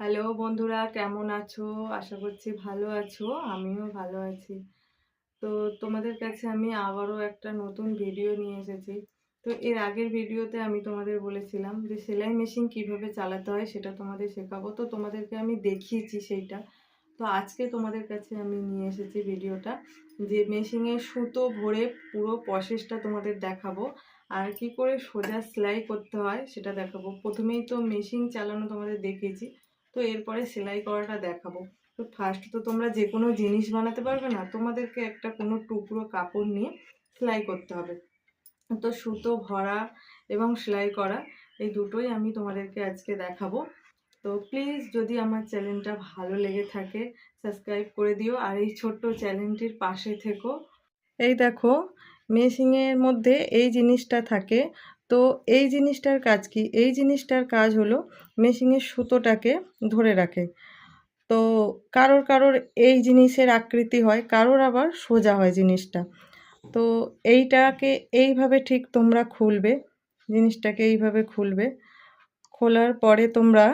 Hello বন্ধুরা, কেমন আছো? আশা করছি ভালো আছো, আমিও ভালো আছি। তো তোমাদের কাছে আমি আবারও একটা নতুন ভিডিও নিয়ে এসেছি। তো এর আগের ভিডিওতে আমি তোমাদের বলেছিলাম যে সেলাই মেশিন কীভাবে চালাতে হয় সেটা তোমাদের শেখাবো। তো তোমাদেরকে আমি দেখিয়েছি সেইটা। তো আজকে তোমাদের কাছে আমি নিয়ে এসেছি ভিডিওটা যে মেশিনে সুতো ভরে পুরো প্রসেসটা তোমাদের দেখাবো। আর কি করে সোজা সেলাই করতে হয় সেটা দেখাবো। প্রথমেই তো মেশিন চালানো তোমাদের দেখিয়েছি। তো এরপরে সেলাই করাটা দেখাবো। তো ফার্স্ট তো তোমরা যে কোনো জিনিস বানাতে পারবে না, তোমাদেরকে একটা কোনো টুকরো কাপড় নিয়ে সেলাই করতে হবে। তো সুতো, ভরা এবং সেলাই করা, এই দুটোই আমি তোমাদেরকে আজকে দেখাবো। তো প্লিজ যদি আমার চ্যানেলটা ভালো লেগে থাকে সাবস্ক্রাইব করে দিও। আর এই ছোট্ট চ্যানেলটির পাশে থেকো। এই দেখো মেশিনের মধ্যে এই জিনিসটা থাকে। তো এই জিনিসটার কাজ কি? এই জিনিসটার কাজ হলো মেশিনের সুতোটাকে ধরে রাখে। তো কারোর কারোর এই জিনিসের আকৃতি হয়, কারোর আবার সোজা হয় জিনিসটা। তো এইটাকে এইভাবে ঠিক তোমরা খুলবে, জিনিসটাকে এইভাবে খুলবে। খোলার পরে তোমরা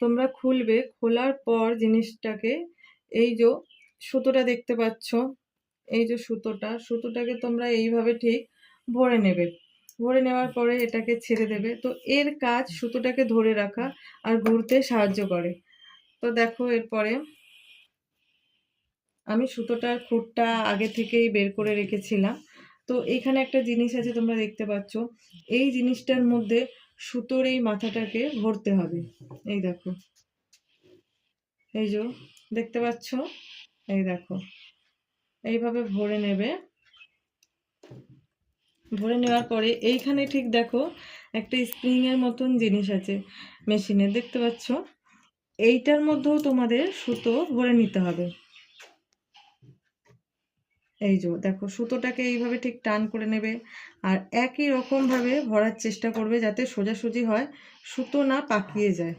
তোমরা খুলবে, খোলার পর জিনিসটাকে এই যে সুতোটা দেখতে পাচ্ছ, এই যে সুতোটা, সুতোটাকে তোমরা এইভাবে ঠিক ভরে নেবে। ভরে নেওয়ার পরে এটাকে ছেড়ে দেবে। তো এর কাজ সুতোটাকে ধরে রাখা আর ঘুরতে সাহায্য করে। তো দেখো এরপরে আমি সুতোটার খুঁটটা আগে থেকেই বের করে রেখেছিলাম। তো এখানে একটা জিনিস আছে তোমরা দেখতে পাচ্ছ। এই জিনিসটার মধ্যে সুতোর এই মাথাটাকে ভরতে হবে। এই দেখো। এই যে, দেখতে পাচ্ছ? এই দেখো। এইভাবে ভরে নেবে। ভরে নেওয়ার পরে এইখানে ঠিক দেখো একটা স্প্রিংয়ের মতন জিনিস আছে মেশিনে দেখতে পাচ্ছ? এইটার মধ্যেও তোমাদের সুতো ভরে নিতে হবে। এই যে, দেখো সুতোটাকে এইভাবে ঠিক টান করে নেবে আর একই রকমভাবে ভরার চেষ্টা করবে যাতে সোজাসুজি হয়, সুতো না পাকিয়ে যায়।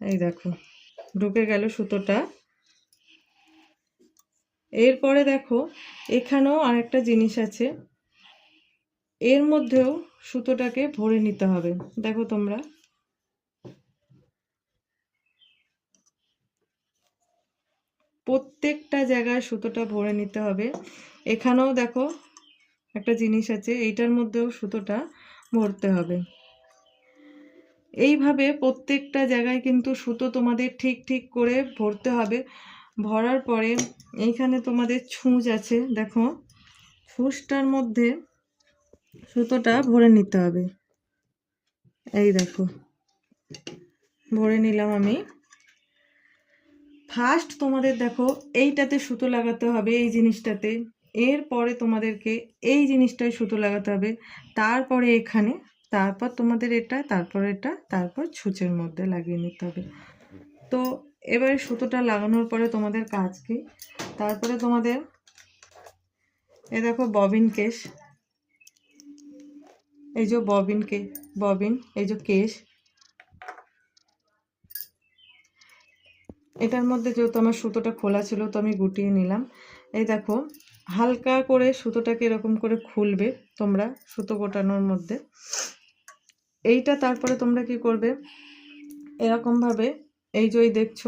এই দেখো, ঢুকে গেল সুতোটা। এরপরে দেখো, এখানেও আরেকটা জিনিস আছে। এর মধ্যেও সুতোটাকে ভরে নিতে হবে। দেখো তোমরা। প্রত্যেকটা জায়গায় সুতোটা ভরে নিতে হবে। এখানেও দেখো একটা জিনিস আছে, এইটার মধ্যেও সুতোটা ভরতে হবে। এইভাবে প্রত্যেকটা জায়গায় কিন্তু সুতো তোমাদের ঠিক ঠিক করে ভরতে হবে। ভরার পরে এইখানে তোমাদের ছুঁচ আছে, দেখো। ছুঁচটার মধ্যে সুতোটা ভরে নিতে হবে। এই দেখো। ভরে নিলাম আমি। ফার্স্ট তোমাদের দেখো, এইটাতে সুতো লাগাতে হবে এই জিনিসটাতে। এরপরে তোমাদেরকে এই জিনিসটায় সুতো লাগাতে হবে। তারপরে এখানে, তারপর তোমাদের এটা, তারপর এটা, তারপর ছুঁচের মধ্যে লাগিয়ে নিতে হবে। তো এবারে সুতোটা লাগানোর পরে তোমাদের কাজ কি তারপরে তোমাদের, এ দেখো ববিন কেস এই যে ববিন কে, ববিন, এই যে কেশ। এটার মধ্যে যেহেতু আমার সুতোটা খোলা ছিল, তো আমি গুটিয়ে নিলাম। এই দেখো, হালকা করে সুতোটাকে এরকম করে খুলবে তোমরা সুতো গোটানোর মধ্যে। এইটা তারপরে তোমরা কি করবে? এরকমভাবে এই যে দেখছ,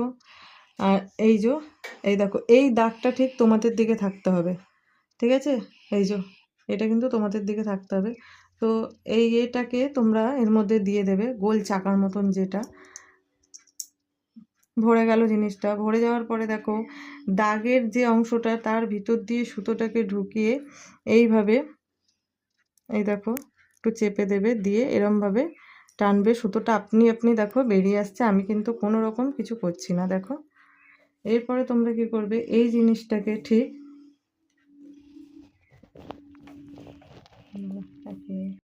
আর এই যে, এই দেখো, এই দাগটা ঠিক তোমাদের দিকে থাকতে হবে। ঠিক আছে? এই যে, এটা কিন্তু তোমাদের দিকে থাকতে হবে। তো এই এটাকে তোমরা এর মধ্যে দিয়ে দেবে, গোল চাকার মতন যেটা। ভরে গেল জিনিসটা। ভরে যাওয়ার পরে দেখো, দাগের যে অংশটা তার ভিতর দিয়ে সুতোটাকে ঢুকিয়ে এইভাবে এই দেখো, একটু চেপে দেবে, দিয়ে এরমভাবে টানবে সুতোটা। আপনি আপনি দেখো বেরিয়ে আসছে, আমি কিন্তু কোনো রকম কিছু করছি না, দেখো। এরপরে তোমরা কি করবে, এই জিনিসটাকে ঠিক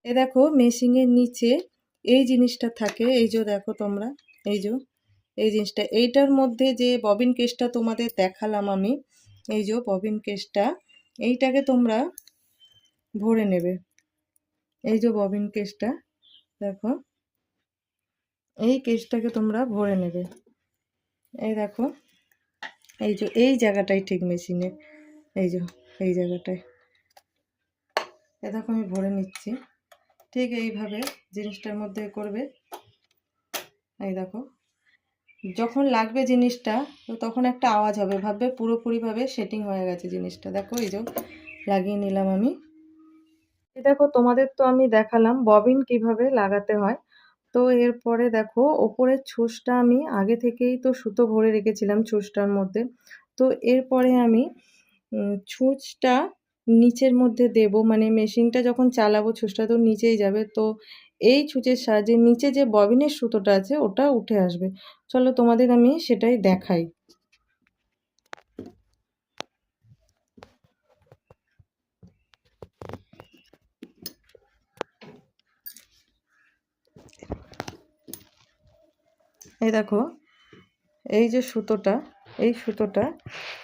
এ দেখো মেশিনের নিচে এই জিনিসটা থাকে। এই যে দেখো তোমরা, এই যে, এই জিনিসটা। এইটার মধ্যে যে ববিন কেসটা তোমাদের দেখালাম আমি, এই যে ববিন কেসটা এইটাকে তোমরা ভরে নেবে। এই যে ববিন কেসটা দেখো, এই কেসটাকে তোমরা ভরে নেবে। এই দেখো, এই যে, এই জায়গাটাই ঠিক মেশিনে এই যে, এই জায়গাটায় এ দেখো আমি ভরে নিচ্ছি। ঠিক এইভাবে জিনিসটার মধ্যে করবে। এই দেখো। যখন লাগবে জিনিসটা, তো তখন একটা আওয়াজ হবে। ভাববে পুরোপুরিভাবে সেটিং হয়ে গেছে জিনিসটা। দেখো, এই যে লাগিয়ে নিলাম আমি। এই দেখো, তোমাদের তো আমি দেখালাম ববিন কীভাবে লাগাতে হয়। তো এরপরে দেখো ওপরের ছুঁচটা আমি আগে থেকেই তো সুতো ভরে রেখেছিলাম ছুঁচটার মধ্যে। তো এরপরে আমি ছুঁচটা নিচের মধ্যে দেব মানে মেশিনটা যখন চালাবো ছুঁচটা তো নিচেই যাবে, তো এই ছুঁচের সাহায্যে নিচে যে ববিনের সুতোটা আছে ওটা উঠে আসবে। চলো তোমাদের আমি সেটাই দেখাই। এই দেখো, এই যে সুতোটা, এই সুতোটা,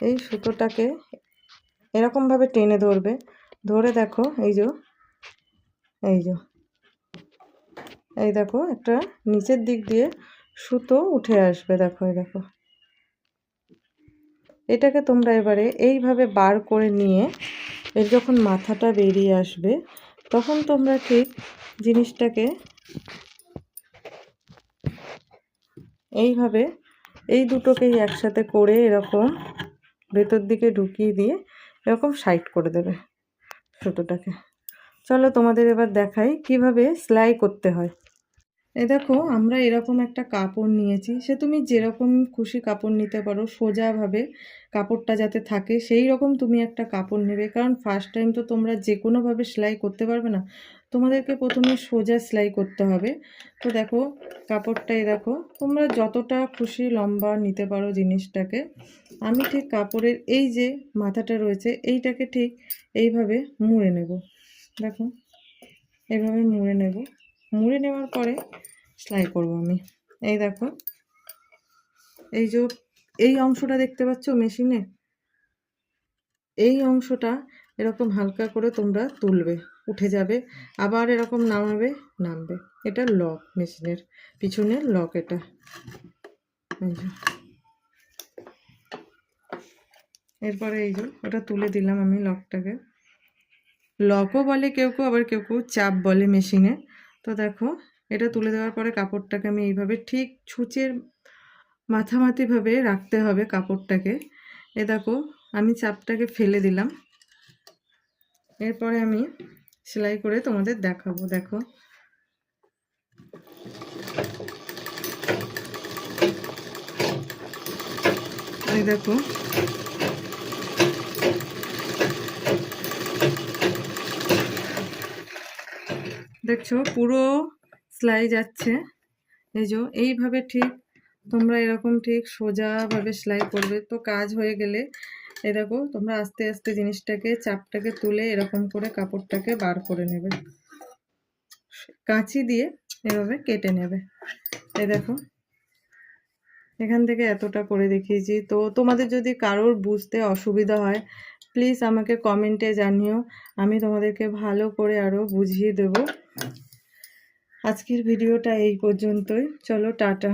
এই সুতোটাকে এরকমভাবে টেনে ধরবে। ধরে দেখো, এই যে এই যে, এই দেখো, একটা নিচের দিক দিয়ে সুতো উঠে আসবে। দেখো, এই দেখো। এটাকে তোমরা এবারে এইভাবে বার করে নিয়ে এর যখন মাথাটা বেরিয়ে আসবে, তখন তোমরা ঠিক জিনিসটাকে এইভাবে, এই দুটোকেই একসাথে করে এরকম ভেতর দিকে ঢুকিয়ে দিয়ে এরকম সাইড করে দেবে সুতোটাকে চলো তোমাদের এবার দেখাই কীভাবে সেলাই করতে হয়। এ দেখো, আমরা এরকম একটা কাপড় নিয়েছি। সে তুমি যেরকম খুশি কাপড় নিতে পারো, সোজাভাবে কাপড়টা যাতে থাকে, সেই রকম তুমি একটা কাপড় নেবে। কারণ ফার্স্ট টাইম তো তোমরা যে কোনোভাবে সেলাই করতে পারবে না। তোমাদেরকে প্রথমে সোজা সেলাই করতে হবে। তো দেখো, কাপড়টা এই দেখো, তোমরা যতটা খুশি লম্বা নিতে পারো জিনিসটাকে। আমি ঠিক কাপড়ের এই যে মাথাটা রয়েছে, এইটাকে ঠিক এইভাবে মুড়ে নেব। দেখো, এইভাবে মুড়ে নেব। মুড়ে নেওয়ার পরে সেলাই করব আমি। এই দেখো, এই যে এই অংশটা দেখতে পাচ্ছ মেশিনে? এই অংশটা এরকম হালকা করে তোমরা তুলবে, উঠে যাবে, আবার এরকম নামাবে, নামবে। এটা লক মেশিনের, পিছনের লক এটা। এরপরে এই যে, ওটা তুলে দিলাম আমি লকটাকে। লকও বলে কেউ কেউ, আবার কেউ কেউ চাপ বলে মেশিনে। তো দেখো, এটা তুলে দেওয়ার পরে কাপড়টাকে আমি এইভাবে ঠিক ছুঁচের মাথামাতিভাবে রাখতে হবে কাপড়টাকে। এ দেখো, আমি চাপটাকে ফেলে দিলাম। এরপরে আমি সেলাই করে তোমাদের দেখাবো, দেখো। এই দেখো। দেখছ, পুরো সেলাই যাচ্ছে। এই যে, এইভাবে ঠিক তোমরা এরকম ঠিক সোজাভাবে সেলাই করবে। তো কাজ হয়ে গেলে এই দেখো, তোমরা আস্তে আস্তে জিনিসটাকে, চাপটাকে তুলে এরকম করে কাপড়টাকে বার করে নেবে। কাঁচি দিয়ে এভাবে কেটে নেবে। এই দেখো, এখান থেকে এতটা করে দেখিয়েছি। তো তোমাদের যদি কারোর বুঝতে অসুবিধা হয় প্লিজ আমাকে কমেন্টে জানিও। আমি তোমাদেরকে ভালো করে আরও বুঝিয়ে দেব। আজকের ভিডিওটা এই পর্যন্তই। চলো, টাটা।